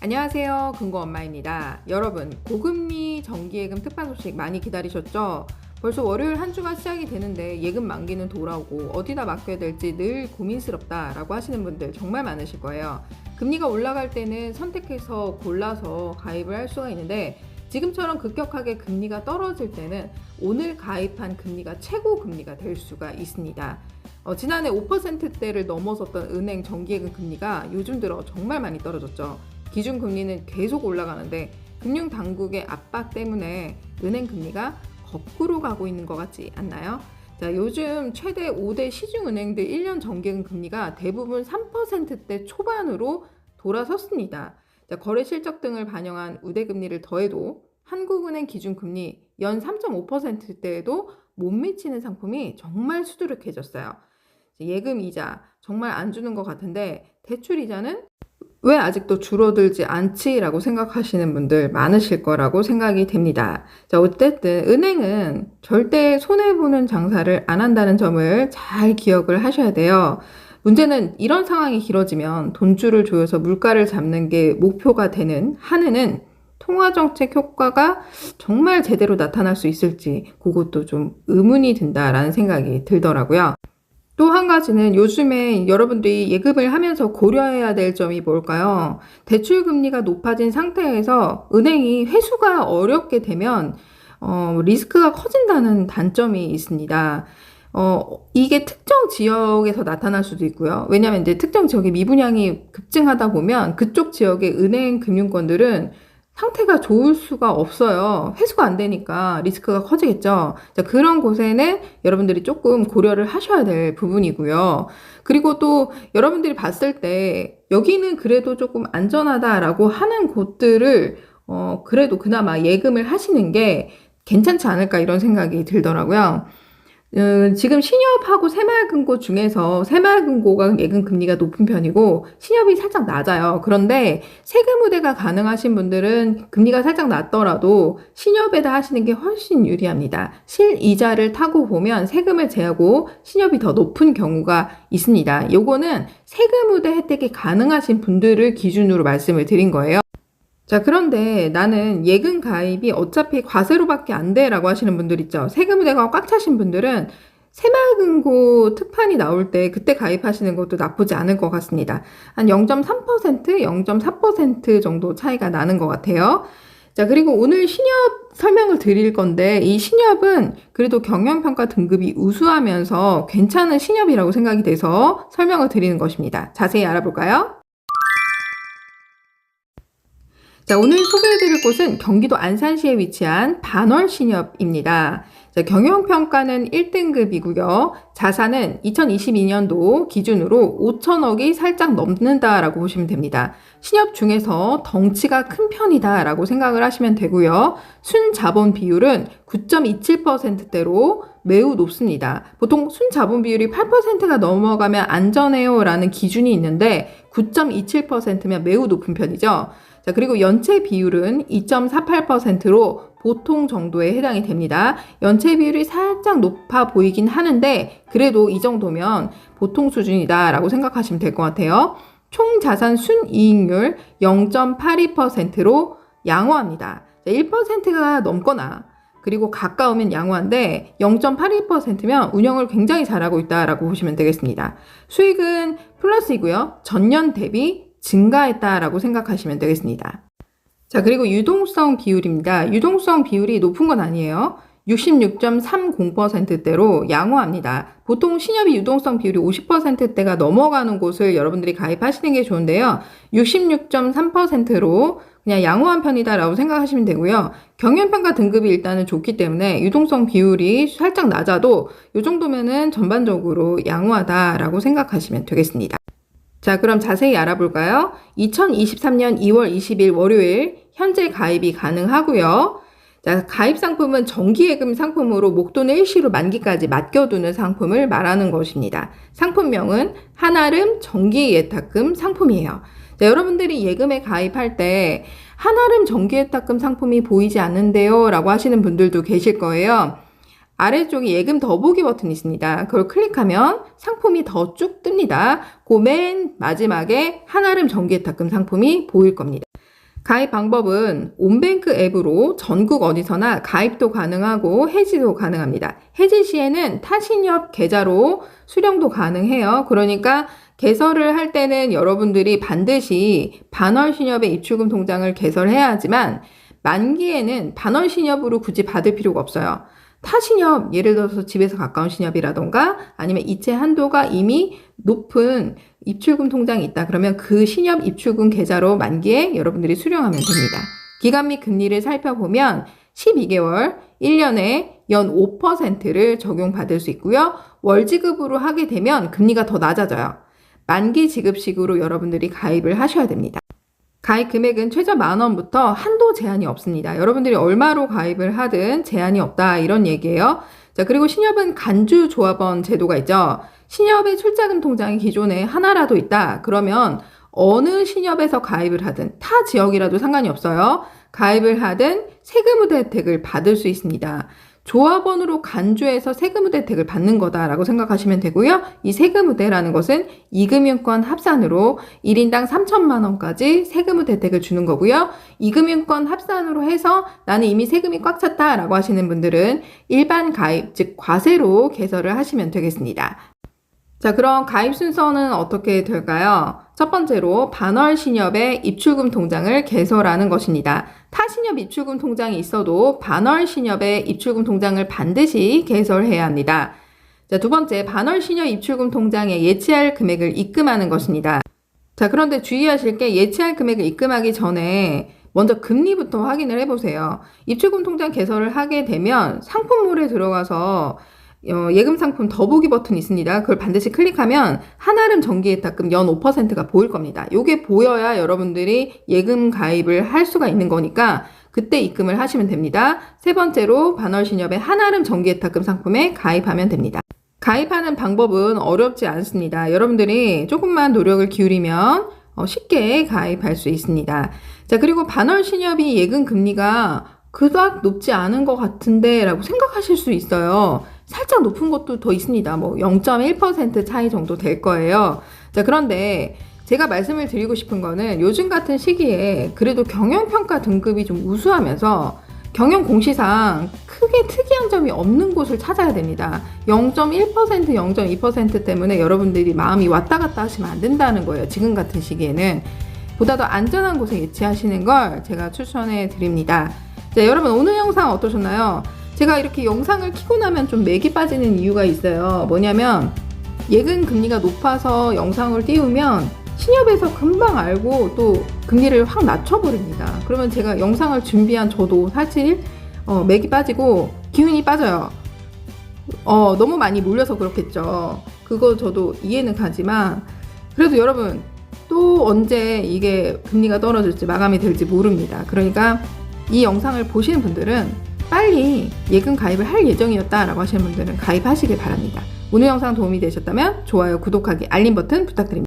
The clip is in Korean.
안녕하세요. 근고 엄마입니다. 여러분, 고금리 정기예금 특판 소식 많이 기다리셨죠? 벌써 월요일 한 주가 시작이 되는데 예금 만기는 돌아오고 어디다 맡겨야 될지 늘 고민스럽다라고 하시는 분들 정말 많으실 거예요. 금리가 올라갈 때는 선택해서 골라서 가입을 할 수가 있는데 지금처럼 급격하게 금리가 떨어질 때는 오늘 가입한 금리가 최고 금리가 될 수가 있습니다. 어, 지난해 5%대를 넘어섰던 은행 정기예금 금리가 요즘 들어 정말 많이 떨어졌죠. 기준 금리는 계속 올라가는데 금융 당국의 압박 때문에 은행 금리가 거꾸로 가고 있는 것 같지 않나요? 자, 요즘 최대 5대 시중은행들 1년 정기예금 금리가 대부분 3%대 초반으로 돌아섰습니다. 자, 거래 실적 등을 반영한 우대 금리를 더해도 한국은행 기준 금리 연 3.5%대에도 못 미치는 상품이 정말 수두룩해졌어요. 예금 이자 정말 안 주는 것 같은데 대출 이자는 왜 아직도 줄어들지 않지라고 생각하시는 분들 많으실 거라고 생각이 됩니다. 자, 어쨌든 은행은 절대 손해보는 장사를 안 한다는 점을 잘 기억을 하셔야 돼요. 문제는 이런 상황이 길어지면 돈줄을 조여서 물가를 잡는 게 목표가 되는 한해는 통화정책 효과가 정말 제대로 나타날 수 있을지 그것도 좀 의문이 든다라는 생각이 들더라고요. 또 한 가지는 요즘에 여러분들이 예금을 하면서 고려해야 될 점이 뭘까요? 대출 금리가 높아진 상태에서 은행이 회수가 어렵게 되면 어, 리스크가 커진다는 단점이 있습니다. 어, 이게 특정 지역에서 나타날 수도 있고요. 왜냐하면 이제 특정 지역의 미분양이 급증하다 보면 그쪽 지역의 은행 금융권들은 상태가 좋을 수가 없어요. 회수가 안 되니까 리스크가 커지겠죠. 자, 그런 곳에는 여러분들이 조금 고려를 하셔야 될 부분이고요. 그리고 또 여러분들이 봤을 때 여기는 그래도 조금 안전하다라고 하는 곳들을 어, 그래도 그나마 예금을 하시는 게 괜찮지 않을까 이런 생각이 들더라고요. 음, 지금 신협하고 새마을금고 중에서 새마을금고가 예금 금리가 높은 편이고 신협이 살짝 낮아요. 그런데 세금 우대가 가능하신 분들은 금리가 살짝 낮더라도 신협에다 하시는 게 훨씬 유리합니다. 실이자를 타고 보면 세금을 제하고 신협이 더 높은 경우가 있습니다. 요거는 세금 우대 혜택이 가능하신 분들을 기준으로 말씀을 드린 거예요. 자, 그런데 나는 예금 가입이 어차피 과세로밖에 안 돼 라고 하시는 분들 있죠. 세금 우대가 꽉 차신 분들은 새마을금고 특판이 나올 때 그때 가입하시는 것도 나쁘지 않을 것 같습니다. 한 0.3%, 0.4% 정도 차이가 나는 것 같아요. 자, 그리고 오늘 신협 설명을 드릴 건데 이 신협은 그래도 경영평가 등급이 우수하면서 괜찮은 신협이라고 생각이 돼서 설명을 드리는 것입니다. 자세히 알아볼까요? 자, 오늘 소개해드릴 곳은 경기도 안산시에 위치한 반월신협입니다. 자, 경영평가는 1등급이고요. 자산은 2022년도 기준으로 5천억이 살짝 넘는다라고 보시면 됩니다. 신협 중에서 덩치가 큰 편이다라고 생각을 하시면 되고요. 순자본 비율은 9.27%대로 매우 높습니다. 보통 순자본 비율이 8%가 넘어가면 안전해요라는 기준이 있는데 9.27%면 매우 높은 편이죠. 자, 그리고 연체 비율은 2.48%로 보통 정도에 해당이 됩니다. 연체 비율이 살짝 높아 보이긴 하는데 그래도 이 정도면 보통 수준이다라고 생각하시면 될 것 같아요. 총 자산 순이익률 0.82%로 양호합니다. 1%가 넘거나 그리고 가까우면 양호한데 0.82%면 운영을 굉장히 잘하고 있다라고 보시면 되겠습니다. 수익은 플러스이고요. 전년 대비 증가했다라고 생각하시면 되겠습니다. 자, 그리고 유동성 비율입니다. 유동성 비율이 높은 건 아니에요. 66.30%대로 양호합니다. 보통 신협이 유동성 비율이 50%대가 넘어가는 곳을 여러분들이 가입하시는 게 좋은데요. 66.3%로 그냥 양호한 편이다라고 생각하시면 되고요. 경영평가 등급이 일단은 좋기 때문에 유동성 비율이 살짝 낮아도 이 정도면은 전반적으로 양호하다라고 생각하시면 되겠습니다. 자, 그럼 자세히 알아볼까요? 2023년 2월 20일 월요일 현재 가입이 가능하고요. 자, 가입 상품은 정기예금 상품으로 목돈을 일시로 만기까지 맡겨두는 상품을 말하는 것입니다. 상품명은 한아름 정기예탁금 상품이에요. 자, 여러분들이 예금에 가입할 때 한아름 정기예탁금 상품이 보이지 않는데요 라고 하시는 분들도 계실 거예요. 아래쪽에 예금 더보기 버튼이 있습니다. 그걸 클릭하면 상품이 더 쭉 뜹니다. 그 맨 마지막에 한아름 정기예탁금 상품이 보일 겁니다. 가입 방법은 온뱅크 앱으로 전국 어디서나 가입도 가능하고 해지도 가능합니다. 해지 시에는 타신협 계좌로 수령도 가능해요. 그러니까 개설을 할 때는 여러분들이 반드시 반월신협의 입출금 통장을 개설해야 하지만 만기에는 반월신협으로 굳이 받을 필요가 없어요. 타신협, 예를 들어서 집에서 가까운 신협이라던가 아니면 이체 한도가 이미 높은 입출금 통장이 있다. 그러면 그 신협 입출금 계좌로 만기에 여러분들이 수령하면 됩니다. 기간 및 금리를 살펴보면 12개월, 1년에 연 5%를 적용받을 수 있고요. 월지급으로 하게 되면 금리가 더 낮아져요. 만기 지급식으로 여러분들이 가입을 하셔야 됩니다. 가입 금액은 최저 만 원부터 한도 제한이 없습니다. 여러분들이 얼마로 가입을 하든 제한이 없다 이런 얘기예요. 자 그리고 신협은 간주 조합원 제도가 있죠. 신협의 출자금 통장이 기존에 하나라도 있다. 그러면 어느 신협에서 가입을 하든 타 지역이라도 상관이 없어요. 가입을 하든 세금 혜택을 받을 수 있습니다. 조합원으로 간주해서 세금 혜택을 받는 거다라고 생각하시면 되고요. 이 세금 혜택라는 것은 이금융권 합산으로 1인당 3천만 원까지 세금 혜택을 주는 거고요. 이금융권 합산으로 해서 나는 이미 세금이 꽉 찼다라고 하시는 분들은 일반 가입, 즉 과세로 개설을 하시면 되겠습니다. 자, 그럼 가입 순서는 어떻게 될까요? 첫 번째로 반월 신협의 입출금 통장을 개설하는 것입니다. 타신협 입출금 통장이 있어도 반월 신협의 입출금 통장을 반드시 개설해야 합니다. 자, 두 번째, 반월 신협 입출금 통장에 예치할 금액을 입금하는 것입니다. 자, 그런데 주의하실 게 예치할 금액을 입금하기 전에 먼저 금리부터 확인을 해보세요. 입출금 통장 개설을 하게 되면 상품몰에 들어가서 어, 예금 상품 더보기 버튼이 있습니다. 그걸 반드시 클릭하면 한아름 정기예탁금 연 5%가 보일 겁니다. 요게 보여야 여러분들이 예금 가입을 할 수가 있는 거니까 그때 입금을 하시면 됩니다. 세 번째로 반월신협의 한아름 정기예탁금 상품에 가입하면 됩니다. 가입하는 방법은 어렵지 않습니다. 여러분들이 조금만 노력을 기울이면 어, 쉽게 가입할 수 있습니다. 자, 그리고 반월신협이 예금 금리가 그닥 높지 않은 것 같은데 라고 생각하실 수 있어요. 살짝 높은 것도 더 있습니다. 뭐 0.1% 차이 정도 될 거예요. 자, 그런데 제가 말씀을 드리고 싶은 거는 요즘 같은 시기에 그래도 경영평가 등급이 좀 우수하면서 경영 공시상 크게 특이한 점이 없는 곳을 찾아야 됩니다. 0.1%, 0.2% 때문에 여러분들이 마음이 왔다 갔다 하시면 안 된다는 거예요. 지금 같은 시기에는. 보다 더 안전한 곳에 예치하시는 걸 제가 추천해 드립니다. 자, 여러분 오늘 영상 어떠셨나요? 제가 이렇게 영상을 키고 나면 좀 맥이 빠지는 이유가 있어요. 뭐냐면 예금 금리가 높아서 영상을 띄우면 신협에서 금방 알고 또 금리를 확 낮춰버립니다. 그러면 제가 영상을 준비한 저도 사실 어, 맥이 빠지고 기운이 빠져요. 어, 너무 많이 몰려서 그렇겠죠. 그거 저도 이해는 가지만 그래도 여러분 또 언제 이게 금리가 떨어질지 마감이 될지 모릅니다. 그러니까 이 영상을 보시는 분들은 빨리 예금 가입을 할 예정이었다라고 하시는 분들은 가입하시길 바랍니다. 오늘 영상 도움이 되셨다면 좋아요, 구독하기, 알림 버튼 부탁드립니다.